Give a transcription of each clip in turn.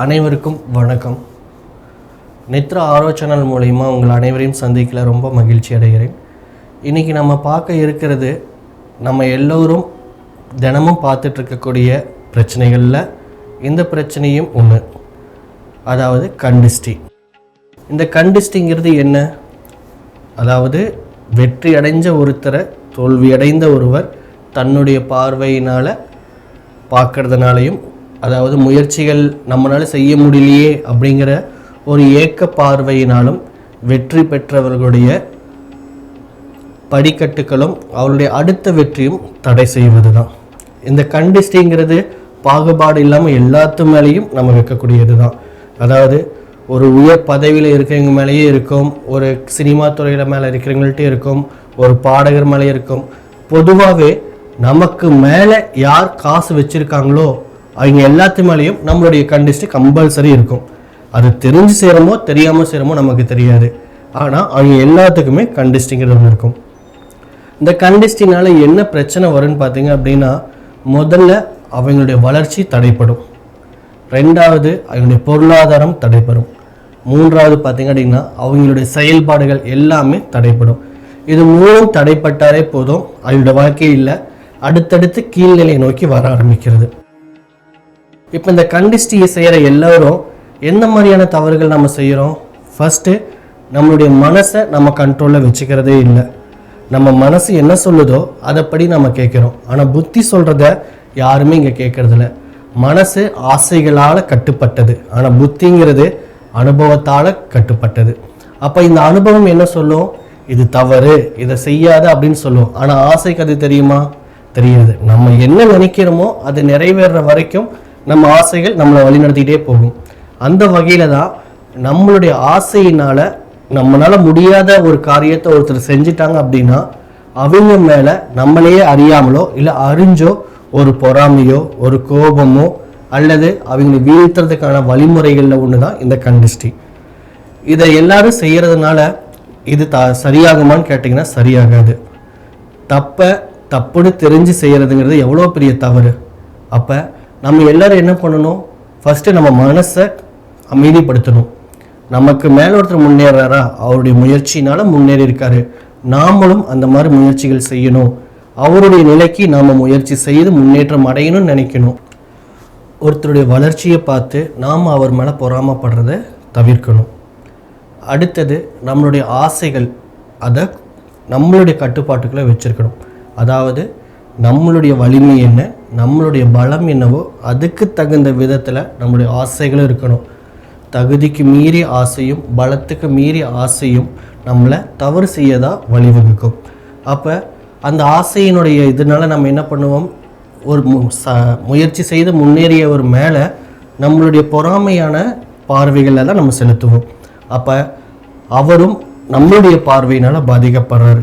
அனைவருக்கும் வணக்கம். நித்ரா ஆரோ சேனல் உங்கள் அனைவரையும் சந்திக்கல ரொம்ப மகிழ்ச்சி அடைகிறேன். இன்றைக்கி நம்ம பார்க்க இருக்கிறது நம்ம எல்லோரும் தினமும் பார்த்துட்ருக்கக்கூடிய பிரச்சனைகளில் இந்த பிரச்சனையும் ஒன்று அதாவது கண்டிஸ்டி. இந்த கண்டிஸ்டிங்கிறது என்ன? அதாவது வெற்றி அடைஞ்ச ஒருத்தரை தோல்வியடைந்த ஒருவர் தன்னுடைய பார்வையினால் பார்க்கறதுனாலையும் அதாவது முயற்சிகள் நம்மளால் செய்ய முடியலையே அப்படிங்கிற ஒரு ஏக்க பார்வையினாலும் வெற்றி பெற்றவர்களுடைய படிக்கட்டுகளும் அவருடைய அடுத்த வெற்றியும் தடை செய்வது தான் இந்த கண்டிஸ்டிங்கிறது பாகுபாடு இல்லாமல் எல்லாத்து மேலேயும் நம்ம வைக்கக்கூடியது தான் அதாவது ஒரு உயர் பதவியில் இருக்கிறவங்க மேலேயே இருக்கும் ஒரு சினிமா துறையில் மேலே இருக்கிறவங்கள்ட்ட இருக்கும் ஒரு பாடகர் மேலே இருக்கும். பொதுவாகவே நமக்கு மேலே யார் காசு வச்சுருக்காங்களோ அவங்க எல்லாத்து மேலேயும் நம்மளுடைய கண்டிஸ்ட் கம்பல்சரி இருக்கும். அது தெரிஞ்சு சேருமோ தெரியாமல் சேருமோ நமக்கு தெரியாது. ஆனால் அவங்க எல்லாத்துக்குமே கண்டிஸ்டிங்கிறது ஒன்று இருக்கும். இந்த கண்டிஸ்டினால் என்ன பிரச்சனை வரும்னு பார்த்தீங்க அப்படின்னா முதல்ல அவங்களுடைய வளர்ச்சி தடைப்படும். ரெண்டாவது அவங்களுடைய பொருளாதாரம் தடைப்படும். மூன்றாவது பார்த்தீங்க அப்படின்னா அவங்களுடைய செயல்பாடுகள் எல்லாமே தடைப்படும். இது மூணும் தடைப்பட்டாலே போதும். அவங்களோட வாழ்க்கையில் அடுத்தடுத்து கீழ்நிலையை நோக்கி வர ஆரம்பிக்கிறது. இப்போ இந்த கண்டிஸ்டியை செய்கிற எல்லோரும் எந்த மாதிரியான தவறுகள் நம்ம செய்கிறோம் ஃபஸ்ட்டு நம்மளுடைய மனசை நம்ம கண்ட்ரோலில் வச்சுக்கிறதே இல்லை. நம்ம மனசு என்ன சொல்லுதோ அதைப்படி நம்ம கேட்குறோம். ஆனால் புத்தி சொல்கிறத யாருமே இங்கே கேட்குறதில்ல. மனசு ஆசைகளால் கட்டுப்பட்டது. ஆனால் புத்திங்கிறது அனுபவத்தால் கட்டுப்பட்டது. அப்போ இந்த அனுபவம் என்ன சொல்லும்? இது தவறு இதை செய்யாத அப்படின்னு சொல்லும். ஆனால் ஆசைக்கு அது தெரியுமா? தெரியாது. நம்ம என்ன நினைக்கிறோமோ அது நிறைவேற வரைக்கும் நம்ம ஆசைகள் நம்மளை வழிநடத்திக்கிட்டே போகும். அந்த வகையில் தான் நம்மளுடைய ஆசையினால் நம்மளால முடியாத ஒரு காரியத்தை ஒருத்தர் செஞ்சிட்டாங்க அப்படின்னா அவங்க மேலே நம்மளையே அறியாமலோ இல்லை அறிஞ்சோ ஒரு பொறாமையோ ஒரு கோபமோ அல்லது அவங்களை வீழ்த்துறதுக்கான வழிமுறைகளில் ஒன்று தான் இந்த கண்டிஷ்டி இதை எல்லாரும் செய்கிறதுனால இது த சரியாகுமான்னு கேட்டிங்கன்னா சரியாகாது. தப்பை தப்புன்னு தெரிஞ்சு செய்கிறதுங்கிறது எவ்வளோ பெரிய தவறு. அப்போ நம்ம எல்லாரும் என்ன பண்ணணும்? ஃபஸ்ட்டு நம்ம மனசை அமைதிப்படுத்தணும். நமக்கு மேல ஒருத்தர் முன்னேறாரா? அவருடைய முயற்சினால முன்னேறி இருக்காரு. நாமளும் அந்த மாதிரி முயற்சிகள் செய்யணும். அவருடைய நிலைக்கு நாம் முயற்சி செய்து முன்னேற்றம் அடையணும்னு நினைக்கணும். ஒருத்தருடைய வளர்ச்சியை பார்த்து நாம் அவர் மேலே பொறாமப்படுறத தவிர்க்கணும். அடுத்தது நம்மளுடைய ஆசைகள் அதை நம்மளுடைய கட்டுப்பாட்டுக்குள்ளே வச்சுருக்கணும். அதாவது நம்மளுடைய வலிமை என்ன? நம்மளுடைய பலம் என்னவோ அதுக்கு தகுந்த விதத்தில் நம்மளுடைய ஆசைகளும் இருக்கணும். தகுதிக்கு மீறி ஆசையும் பலத்துக்கு மீறி ஆசையும் நம்மளை தவறு செய்யதான் வழிவகுக்கும். அப்போ அந்த ஆசையினுடைய இதனால் நம்ம என்ன பண்ணுவோம்? ஒரு ச முயற்சி செய்து முன்னேறியவர் மேலே நம்மளுடைய பொறாமையான பார்வைகளில் தான் நம்ம செலுத்துவோம். அப்போ அவரும் நம்மளுடைய பார்வையினால் பாதிக்கப்படுறாரு.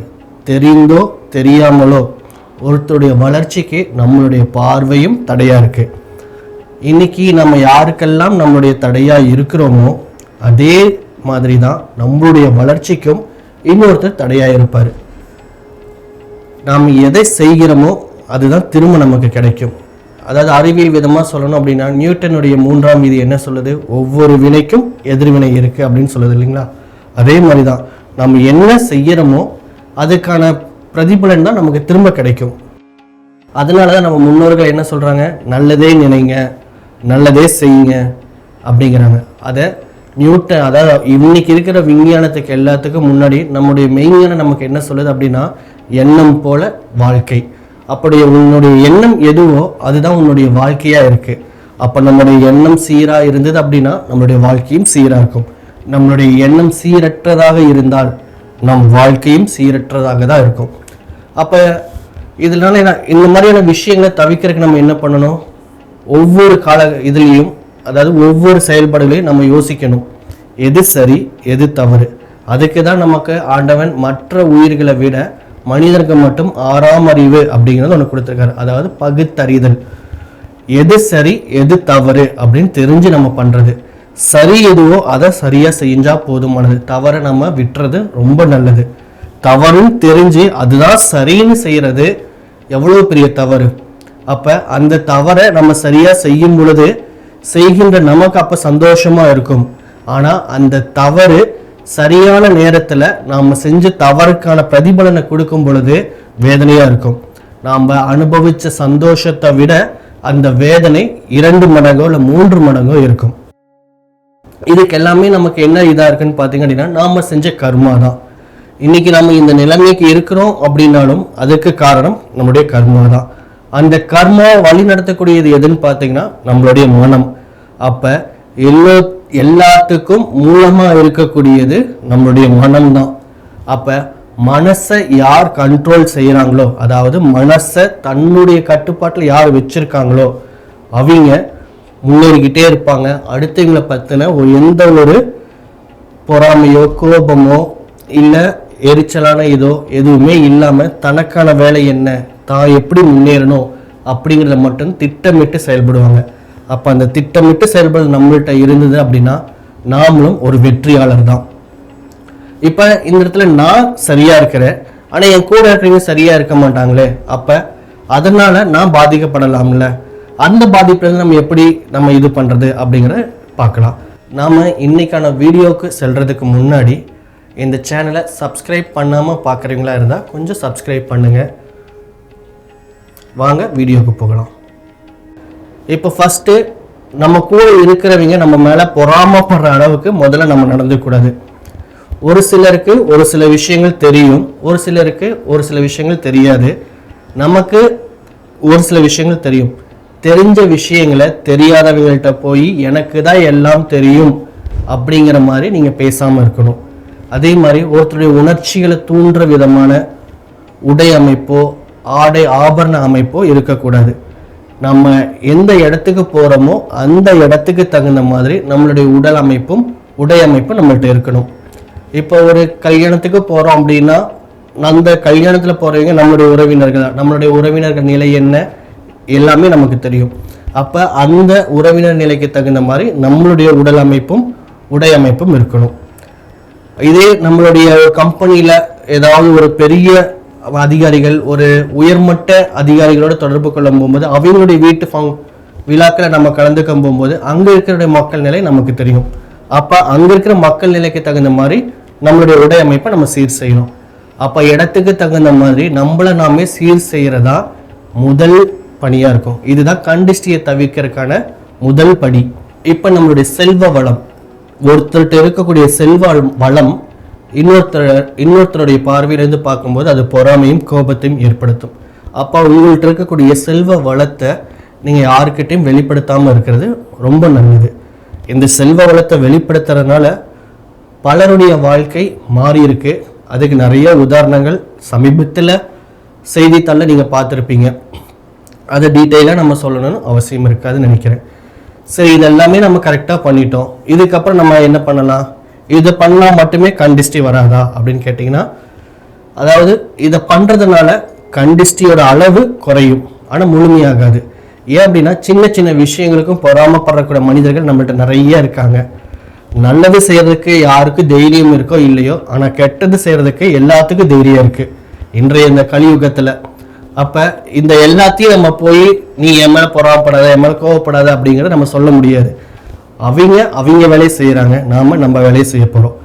தெரிந்தோ தெரியாமலோ ஒருத்தருடைய வளர்ச்சிக்கு நம்மளுடைய பார்வையும் தடையாக இருக்குது இன்னைக்கு நம்ம யாருக்கெல்லாம் நம்மளுடைய தடையாக இருக்கிறோமோ அதே மாதிரி தான் நம்மளுடைய வளர்ச்சிக்கும் இன்னொருத்தர் தடையாக இருப்பார். நாம் எதை செய்கிறோமோ அதுதான் திரும்ப நமக்கு கிடைக்கும். அதாவது அறிவியல் விதமாக சொல்லணும் அப்படின்னா நியூட்டனுடைய மூன்றாம் விதி என்ன சொல்லுது? ஒவ்வொரு வினைக்கும் எதிர்வினை இருக்குது அப்படின்னு சொல்லுது இல்லைங்களா? அதே மாதிரி தான் நம்ம என்ன செய்கிறோமோ அதுக்கான பிரதிபலன் தான் நமக்கு திரும்ப கிடைக்கும். அதனால தான் நம்ம முன்னோர்கள் என்ன சொல்கிறாங்க நல்லதே நினைங்க நல்லதே செய்யுங்க அப்படிங்கிறாங்க. அதை நியூட்டன் அதாவது இன்னைக்கு இருக்கிற விஞ்ஞானத்துக்கு எல்லாத்துக்கும் முன்னாடி நம்முடைய மெய்ஞானம் நமக்கு என்ன சொல்லுது அப்படின்னா எண்ணம் போல வாழ்க்கை. அப்படி உன்னுடைய எண்ணம் எதுவோ அதுதான் உன்னுடைய வாழ்க்கையாக இருக்குது அப்போ நம்மளுடைய எண்ணம் சீராக இருந்தது அப்படின்னா நம்மளுடைய வாழ்க்கையும் சீராக இருக்கும். நம்மளுடைய எண்ணம் சீரற்றதாக இருந்தால் நம் வாழ்க்கையும் சீரற்றதாக தான் இருக்கும். அப்போ இதனால என்ன- இந்த மாதிரியான விஷயங்களை தவிர்க்கறதுக்கு நம்ம என்ன பண்ணணும்? ஒவ்வொரு கால இதுலேயும் அதாவது ஒவ்வொரு செயல்பாடுகளையும் நம்ம யோசிக்கணும். எது சரி எது தவறு. அதுக்கு தான் நமக்கு ஆண்டவன் மற்ற உயிர்களை விட மனிதருக்கு மட்டும் ஆறாம் அறிவு அப்படிங்கிறது ஒன்று கொடுத்துருக்காரு. அதாவது பகுத்தறிதல். எது சரி எது தவறு அப்படின்னு தெரிஞ்சு நம்ம பண்ணுறது சரி எதுவோ அதை சரியாக செஞ்சா போதுமானது தவறை நம்ம விட்டுறது ரொம்ப நல்லது. தவறுன்னு தெரிஞ்சு அதுதான் சரின்னு செய்கிறது எவ்வளோ பெரிய தவறு. அப்போ அந்த தவறை நம்ம சரியாக செய்யும் பொழுது செய்கின்ற நமக்கு அப்போ சந்தோஷமாக இருக்கும். ஆனால் அந்த தவறு சரியான நேரத்தில் நாம் செஞ்ச தவறுக்கான பிரதிபலனை கொடுக்கும் பொழுது வேதனையாக இருக்கும். நாம் அனுபவித்த சந்தோஷத்தை விட அந்த வேதனை இரண்டு மடங்கோ இல்லை மூன்று மடங்கோ இருக்கும். இதுக்கு எல்லாமே நமக்கு என்ன இதாக இருக்குன்னு பார்த்தீங்க அப்படின்னா நாம் செஞ்ச கர்மா தான். இன்றைக்கி நம்ம இந்த நிலைமைக்கு இருக்கிறோம் அப்படின்னாலும் அதுக்கு காரணம் நம்முடைய கர்மா தான். அந்த கர்மா வழி நடத்தக்கூடியது எதுன்னு பார்த்தீங்கன்னா நம்மளுடைய மனம். அப்போ எல்லோ எல்லாத்துக்கும் மூலமாக இருக்கக்கூடியது நம்மளுடைய மனம் தான். அப்போ மனசை யார் கண்ட்ரோல் செய்கிறாங்களோ அதாவது மனசை தன்னுடைய கட்டுப்பாட்டில் யார் வச்சுருக்காங்களோ அவங்க முன்னேறிக்கிட்டே இருப்பாங்க. அடுத்தவங்களை பற்றின ஒரு எந்த ஒரு பொறாமையோ கோபமோ இல்லை எரிச்சலான இதோ எதுவுமே இல்லாமல் தனக்கான வேலை என்ன தான் எப்படி முன்னேறணும் அப்படிங்கிறத மட்டும் திட்டமிட்டு செயல்படுவாங்க. அப்போ அந்த திட்டமிட்டு செயல்படுறது நம்மள்கிட்ட இருந்தது அப்படின்னா நாமளும் ஒரு வெற்றியாளர் தான். இப்போ இந்த இடத்துல நான் சரியாக இருக்கிறேன். ஆனால் என் கூட இருக்கிறவங்க சரியாக இருக்க மாட்டாங்களே. அப்போ அதனால் நான் பாதிக்கப்படலாம்ல. அந்த பாதிப்புலேருந்து நம்ம எப்படி நம்ம இது பண்ணுறது அப்படிங்கிறத பார்க்கலாம். நாம் இன்னைக்கான வீடியோவுக்கு செல்கிறதுக்கு முன்னாடி இந்த சேனலை சப்ஸ்கிரைப் பண்ணாமல் பார்க்குறீங்களா இருந்தால் கொஞ்சம் சப்ஸ்கிரைப் பண்ணுங்கள் வாங்க வீடியோவுக்கு போகலாம். இப்போ ஃபஸ்ட்டு நம்ம கூட இருக்கிறவங்க நம்ம மேலே பொறாமப்படுற அளவுக்கு முதல்ல நம்ம நடந்துக்கூடாது ஒரு சிலருக்கு ஒரு சில விஷயங்கள் தெரியும் ஒரு சிலருக்கு ஒரு சில விஷயங்கள் தெரியாது. நமக்கு ஒரு சில விஷயங்கள் தெரியும். தெரிஞ்ச விஷயங்களை தெரியாதவங்கள்ட்ட போய் எனக்கு தான் எல்லாம் தெரியும் அப்படிங்கிற மாதிரி நீங்கள் பேசாமல் இருக்கணும். அதே மாதிரி ஒருத்தருடைய உணர்ச்சிகளை தூண்டுற விதமான உடை அமைப்போ ஆடை ஆபரண அமைப்போ இருக்கக்கூடாது. நம்ம எந்த இடத்துக்கு போகிறோமோ அந்த இடத்துக்கு தகுந்த மாதிரி நம்மளுடைய உடல் அமைப்பும் உடை அமைப்பும் நம்மள்கிட்ட இருக்கணும். இப்போ ஒரு கல்யாணத்துக்கு போகிறோம் அப்படின்னா அந்த கல்யாணத்தில் போகிறவங்க நம்மளுடைய உறவினர்கள் தான். நம்மளுடைய உறவினர்கள் நிலை என்ன? எல்லாமே நமக்கு தெரியும். அப்போ அந்த உறவினர் நிலைக்கு தகுந்த மாதிரி நம்மளுடைய உடல் அமைப்பும் உடை அமைப்பும் இருக்கணும். இதே நம்மளுடைய கம்பெனியில் ஏதாவது ஒரு பெரிய அதிகாரிகள் ஒரு உயர்மட்ட அதிகாரிகளோட தொடர்பு கொள்ள போகும்போது அவங்களுடைய வீட்டு ஃபங் விழாக்களை நம்ம கலந்துக்கும் போகும்போது அங்கே இருக்கிற மக்கள் நிலை நமக்கு தெரியும். அப்போ அங்கே இருக்கிற மக்கள் நிலைக்கு தகுந்த மாதிரி நம்மளுடைய உடை அமைப்பை நம்ம சீர் செய்யணும். அப்போ இடத்துக்கு தகுந்த மாதிரி நம்மளை நாமே சீர் செய்கிறதா முதல் பணியாக இருக்கும். இதுதான் கண்டிஷ்டியை தவிர்க்கிறதுக்கான முதல் படி. இப்போ நம்மளுடைய செல்வ வளம். ஒருத்தர்கிட்ட இருக்கக்கூடிய செல்வ வளம் இன்னொருத்தர் இன்னொருத்தருடைய பார்வையிலேருந்து பார்க்கும்போது அது பொறாமையும் கோபத்தையும் ஏற்படுத்தும். அப்போ உங்கள்கிட்ட இருக்கக்கூடிய செல்வ வளத்தை நீங்கள் யாருக்கிட்டையும் வெளிப்படுத்தாமல் இருக்கிறது ரொம்ப நல்லது. இந்த செல்வ வளத்தை வெளிப்படுத்துறதுனால பலருடைய வாழ்க்கை மாறி இருக்கு. அதுக்கு நிறைய உதாரணங்கள் சமீபத்தில் செய்தித்தாளில் நீங்கள் பார்த்துருப்பீங்க. அதை டீட்டெயிலாக நம்ம சொல்லணும்னு அவசியம் இருக்காதுன்னு நினைக்கிறேன். சரி இதெல்லாமே நம்ம கரெக்டாக பண்ணிட்டோம். இதுக்கப்புறம் நம்ம என்ன பண்ணலாம்? இதை பண்ணால் மட்டுமே கண்டிஸ்டி வராதா அப்படின்னு கேட்டிங்கன்னா அதாவது இதை பண்ணுறதுனால கண்டிஸ்டியோட அளவு குறையும். ஆனால் முழுமையாகாது. ஏன் அப்படின்னா சின்ன சின்ன விஷயங்களுக்கும் பொறாமப்படக்கூடிய மனிதர்கள் நம்மள்கிட்ட நிறைய இருக்காங்க. நல்லது செய்கிறதுக்கு யாருக்கு தைரியம் இருக்கோ இல்லையோ ஆனால் கெட்டது செய்கிறதுக்கு எல்லாத்துக்கும் தைரியம் இருக்குது இன்றைய இந்த கலியுகத்தில் அப்போ இந்த எல்லாத்தையும் நம்ம போய் நீ என் மேலே பொறாமப்படாத என் மேலே கோவப்படாத அப்படிங்கிறத நம்ம சொல்ல முடியாது. அவங்க அவங்க வேலையை செய்கிறாங்க நாம நம்ம வேலையை செய்ய போகிறோம்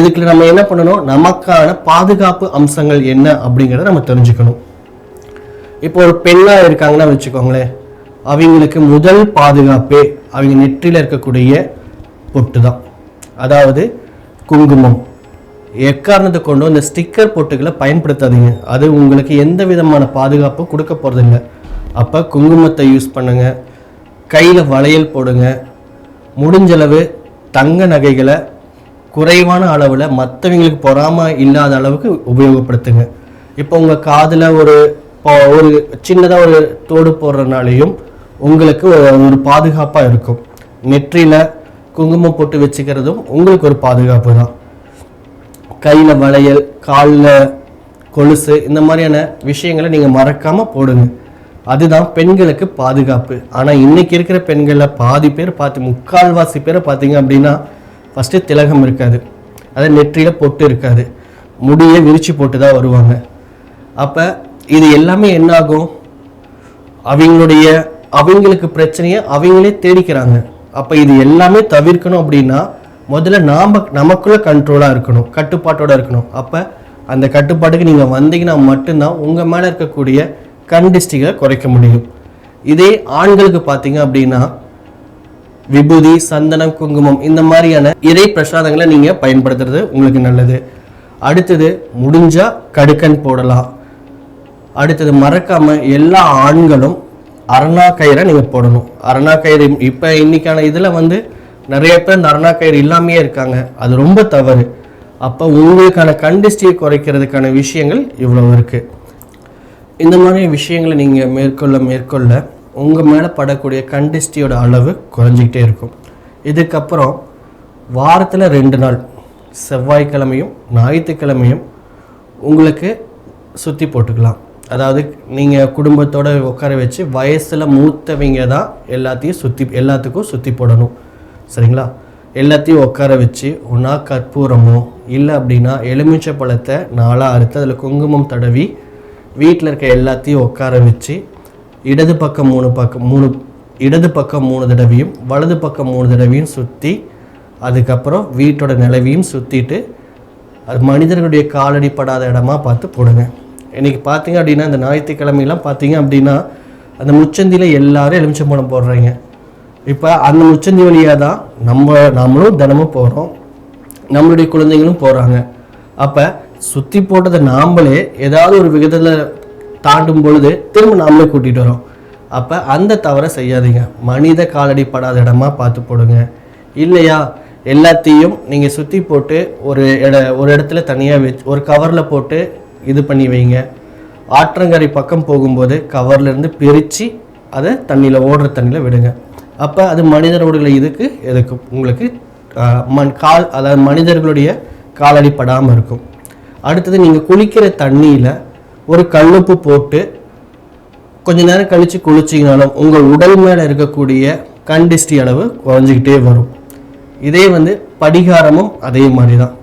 இதுக்கு நம்ம என்ன பண்ணணும்? நமக்கான பாதுகாப்பு அம்சங்கள் என்ன அப்படிங்கிறத நம்ம தெரிஞ்சுக்கணும். இப்போ ஒரு பெண்ணாக இருக்காங்கன்னா வச்சுக்கோங்களேன். அவங்களுக்கு முதல் பாதுகாப்பே அவங்க நெற்றியில் இருக்கக்கூடிய பொட்டு தான் அதாவது குங்குமம். எக்காரணத்தை கொண்டும் இந்த ஸ்டிக்கர் பொட்டுகளை பயன்படுத்தாதீங்க. அது உங்களுக்கு எந்த விதமான பாதுகாப்பும் கொடுக்க போகிறதில்ல அப்போ குங்குமத்தை யூஸ் பண்ணுங்கள் கையில் வளையல் போடுங்க. முடிஞ்சளவு தங்க நகைகளை குறைவான அளவில் மற்றவங்களுக்கு பொறாமல் இல்லாத அளவுக்கு உபயோகப்படுத்துங்க. இப்போ உங்கள் காதில் ஒரு இப்போ ஒரு சின்னதாக ஒரு தோடு போடுறதுனாலையும் உங்களுக்கு ஒரு பாதுகாப்பாக இருக்கும். நெற்றியில் குங்குமம் போட்டு வச்சுக்கிறதும் உங்களுக்கு ஒரு பாதுகாப்பு தான். கையில் வளையல் காலில் கொலுசு இந்த மாதிரியான விஷயங்களை நீங்கள் மறக்காமல் போடுங்க. அதுதான் பெண்களுக்கு பாதுகாப்பு. ஆனால் இன்றைக்கி இருக்கிற பெண்களில் பாதி பேர் பார்த்து முக்கால்வாசி பேரை பார்த்தீங்க அப்படின்னா ஃபஸ்ட்டு திலகம் இருக்காது. அது நெற்றியில் பொட்டு இருக்காது. முடியை விரித்து போட்டு தான் வருவாங்க. அப்போ இது எல்லாமே என்னாகும்? அவங்களுடைய அவங்களுக்கு பிரச்சனையை அவங்களே தேடிக்கிறாங்க. அப்போ இது எல்லாமே தவிர்க்கணும் அப்படின்னா முதல்ல நாம நமக்குள்ள கண்ட்ரோலாக இருக்கணும் கட்டுப்பாட்டோட இருக்கணும். அப்போ அந்த கட்டுப்பாட்டுக்கு நீங்கள் வந்தீங்கன்னா மட்டும்தான் உங்கள் மேலே இருக்கக்கூடிய கண்டிஸ்டிகளை குறைக்க முடியும். இதே ஆண்களுக்கு பார்த்தீங்க அப்படின்னா விபூதி சந்தனம் குங்குமம் இந்த மாதிரியான இறை பிரசாதங்களை நீங்க பயன்படுத்துறது உங்களுக்கு நல்லது. அடுத்தது முடிஞ்சா கடுக்கன் போடலாம். அடுத்தது மறக்காம எல்லா ஆண்களும் அரணா கயிறை நீங்க போடணும். அரணா கயிறு இப்ப இன்னைக்கான இதுல வந்து நிறைய பேர் நரணா கயிறு இல்லாமையே இருக்காங்க. அது ரொம்ப தவறு. அப்போ உங்களுக்கான கண்டிஸ்டியை குறைக்கிறதுக்கான விஷயங்கள் இவ்வளவு இருக்குது இந்த மாதிரி விஷயங்களை நீங்கள் மேற்கொள்ள மேற்கொள்ள உங்கள் மேலே படக்கூடிய கண்டிஸ்டியோட அளவு குறைஞ்சிக்கிட்டே இருக்கும். இதுக்கப்புறம் வாரத்தில் ரெண்டு நாள் செவ்வாய்க்கிழமையும் ஞாயிற்றுக்கிழமையும் உங்களுக்கு சுற்றி போட்டுக்கலாம். அதாவது நீங்கள் குடும்பத்தோடு உட்கார வச்சு வயசில் மூத்தவங்க தான் எல்லாத்தையும் சுற்றி எல்லாத்துக்கும் சுற்றி போடணும். சரிங்களா? எல்லாத்தையும் உட்கார வச்சு ஒன்றா கற்பூரமோ? இல்லை அப்படின்னா எலுமிச்சை பழத்தை நாளாக அறுத்து அதில் குங்குமம் தடவி வீட்டில் இருக்க எல்லாத்தையும் உட்கார வச்சு இடது பக்கம் மூணு பக்கம் மூணு இடது பக்கம் மூணு தடவையும் வலது பக்கம் மூணு தடவையும் சுற்றி அதுக்கப்புறம் வீட்டோட நிலவையும் சுற்றிட்டு அது மனிதர்களுடைய காலடி படாத இடமா பார்த்து போடுங்க. இன்றைக்கி பார்த்தீங்க அப்படின்னா இந்த ஞாயிற்றுக்கிழமையெல்லாம் பார்த்தீங்க அப்படின்னா அந்த முச்சந்தியில் எல்லோரும் எலுமிச்சம்பழம் போடுறீங்க. இப்போ அந்த முச்சந்தி வழியாக தான் நம்ம நம்மளும் தினமும் போகிறோம் நம்மளுடைய குழந்தைங்களும் போகிறாங்க அப்போ சுற்றி போட்டதை நாம்மளே ஏதாவது ஒரு விகிதத்தில் தாண்டும் பொழுது திரும்ப நாமளே கூட்டிகிட்டு வரோம். அப்போ அந்த தவறை செய்யாதீங்க. மனித காலடி படாத இடமா பார்த்து போடுங்க. இல்லையா? எல்லாத்தையும் நீங்கள் சுற்றி போட்டு ஒரு இட ஒரு இடத்துல தனியாக வச்சு ஒரு கவரில் போட்டு இது பண்ணி வைங்க. ஆற்றங்கரை பக்கம் போகும்போது கவர்லேருந்து பிரித்து அதை தண்ணியில் ஓடுற தண்ணியில் விடுங்க. அப்போ அது மனிதரோட இதுக்கு எதுக்கு? உங்களுக்கு மண் கால் அதாவது மனிதர்களுடைய காலடி படாமல் இருக்கும். அடுத்தது நீங்கள் குளிக்கிற தண்ணியில் ஒரு கல்லுப்பு போட்டு கொஞ்ச நேரம் கழித்து குளிச்சிங்கனாலும் உங்கள் உடல் மேலே இருக்கக்கூடிய கண்டிஸ்டி அளவு குறைஞ்சிக்கிட்டே வரும். இதே வந்து படிகாரமும் அதே மாதிரி தான்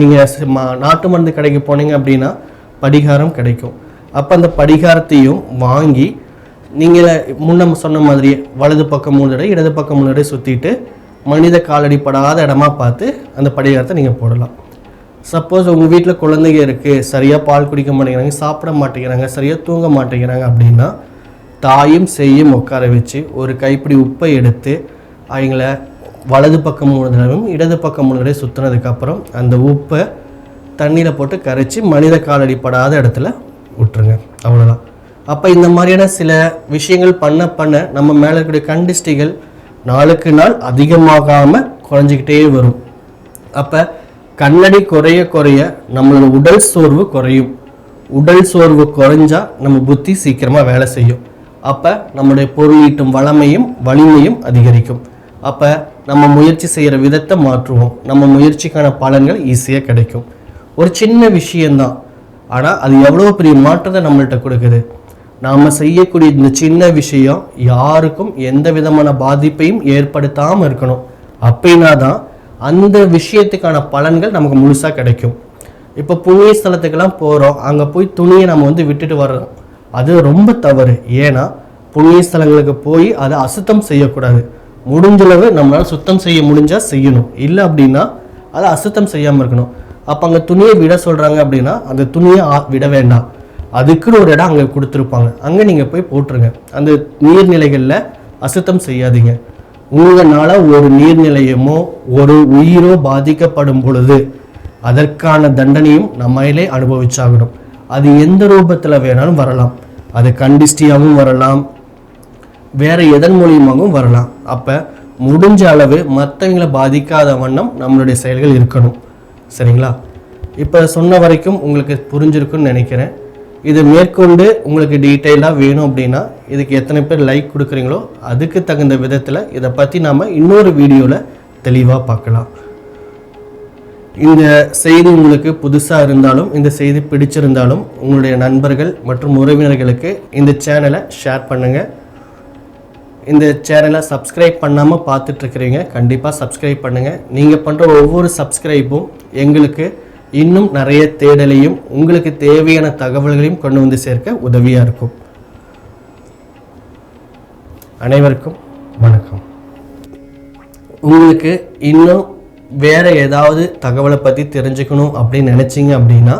நீங்கள் நாட்டு மருந்து கடைக்கு போனீங்க அப்படின்னா படிகாரம் கிடைக்கும். அப்போ அந்த படிகாரத்தையும் வாங்கி நீங்கள் முன்ன சொன்ன மாதிரியே வலது பக்கம் மூணு தடவை இடது பக்கம் மூணு தடவை சுற்றிட்டு மனித காலடி படாத இடமா பார்த்து அந்த படிகாரத்தை நீங்கள் போடலாம். சப்போஸ் உங்கள் வீட்டில் குழந்தைங்க இருக்குது சரியாக பால் குடிக்க மாட்டேங்கிறாங்க சாப்பிட மாட்டேங்கிறாங்க சரியாக தூங்க மாட்டேங்கிறாங்க அப்படின்னா தாயும் செய்யும் உட்கார வச்சு ஒரு கைப்பிடி உப்பை எடுத்து அவங்கள வலது பக்கம் மூணு தடவையும் இடது பக்கம் மூணு தடவை சுற்றினதுக்கப்புறம் அந்த உப்பை தண்ணியில் போட்டு கரைச்சி மனித காலடி படாத இடத்துல விட்டுருங்க. அவ்வளோதான் அப்போ இந்த மாதிரியான சில விஷயங்கள் பண்ண பண்ண நம்ம மேலே இருக்கக்கூடிய கண்டிஸ்டிகள் நாளுக்கு நாள் அதிகமாகாமல் குறைஞ்சிக்கிட்டே வரும். அப்போ கண்ணடி குறைய குறைய நம்மளோட உடல் சோர்வு குறையும். உடல் சோர்வு குறைஞ்சா நம்ம புத்தி சீக்கிரமாக வேலை செய்யும். அப்போ நம்முடைய பொருளீட்டும் வளமையும் வலிமையும் அதிகரிக்கும். அப்போ நம்ம முயற்சி செய்கிற விதத்தை மாற்றுவோம். நம்ம முயற்சிக்கான பலன்கள் ஈஸியாக கிடைக்கும். ஒரு சின்ன விஷயந்தான் ஆனால் அது எவ்வளோ பெரிய மாற்றத்தை நம்மள்கிட்ட கொடுக்குது? நாம் செய்யக்கூடிய இந்த சின்ன விஷயம் யாருக்கும் எந்த விதமான பாதிப்பையும் ஏற்படுத்தாமல் இருக்கணும். அப்படின்னா தான் அந்த விஷயத்துக்கான பலன்கள் நமக்கு முழுசாக கிடைக்கும். இப்போ புண்ணிய ஸ்தலத்துக்கெல்லாம் போகிறோம் அங்கே போய் துணியை நம்ம வந்து விட்டுட்டு வர்றோம். அது ரொம்ப தவறு. ஏன்னா புண்ணிய ஸ்தலங்களுக்கு போய் அதை அசுத்தம் செய்யக்கூடாது. முடிஞ்சளவு நம்மளால் சுத்தம் செய்ய முடிஞ்சால் செய்யணும். இல்லை அப்படின்னா அதை அசுத்தம் செய்யாமல் இருக்கணும். அப்போ அங்கே துணியை விட சொல்கிறாங்க அப்படின்னா அந்த துணியை ஆ- விட வேண்டாம். அதுக்குன்னு ஒரு இடம் அங்கே கொடுத்துருப்பாங்க. அங்கே நீங்கள் போய் போட்டுருங்க. அந்த நீர்நிலைகளில் அசுத்தம் செய்யாதீங்க. உங்களால் ஒரு நீர்நிலையமோ ஒரு உயிரோ பாதிக்கப்படும் பொழுது அதற்கான தண்டனையும் நம்மளே அனுபவிச்சாகணும். அது எந்த ரூபத்தில் வேணாலும் வரலாம். அது கண்டிஸ்டியாகவும் வரலாம். வேறு எதன் மூலியமாகவும் வரலாம். அப்போ முடிஞ்ச அளவு மற்றவங்களை பாதிக்காத வண்ணம் நம்மளுடைய செயல்கள் இருக்கணும். சரிங்களா? இப்போ சொன்ன வரைக்கும் உங்களுக்கு புரிஞ்சிருக்குன்னு நினைக்கிறேன். இது மேற்கொண்டு உங்களுக்கு டீட்டெயிலாக வேணும் அப்படின்னா இதுக்கு எத்தனை பேர் லைக் கொடுக்குறீங்களோ அதுக்கு தகுந்த விதத்தில் இதை பற்றி நாம் இன்னொரு வீடியோவில் தெளிவாக பார்க்கலாம். இந்த செய்தி உங்களுக்கு புதுசாக இருந்தாலும் இந்த செய்தி பிடிச்சிருந்தாலும் உங்களுடைய நண்பர்கள் மற்றும் உறவினர்களுக்கு இந்த சேனலை ஷேர் பண்ணுங்கள் இந்த சேனலை சப்ஸ்கிரைப் பண்ணாமல் பார்த்துட்ருக்குறீங்க கண்டிப்பாக சப்ஸ்கிரைப் பண்ணுங்கள் நீங்கள் பண்ணுற ஒவ்வொரு சப்ஸ்கிரைப்பும் எங்களுக்கு இன்னும் நிறைய தேடலையும் உங்களுக்கு தேவையான தகவல்களையும் கொண்டு வந்து சேர்க்க உதவியாக இருக்கும். அனைவருக்கும் வணக்கம். உங்களுக்கு இன்னும் வேறு ஏதாவது தகவலை பற்றி தெரிஞ்சுக்கணும் அப்படின்னு நினச்சிங்க அப்படின்னா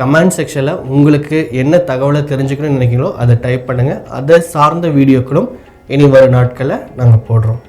கமெண்ட் செக்ஷனில் உங்களுக்கு என்ன தகவலை தெரிஞ்சுக்கணும்னு நினைக்கிறீங்களோ அதை டைப் பண்ணுங்கள் அதை சார்ந்த வீடியோக்களும் இனி வரும் நாட்களில் நாங்கள் போடுறோம்.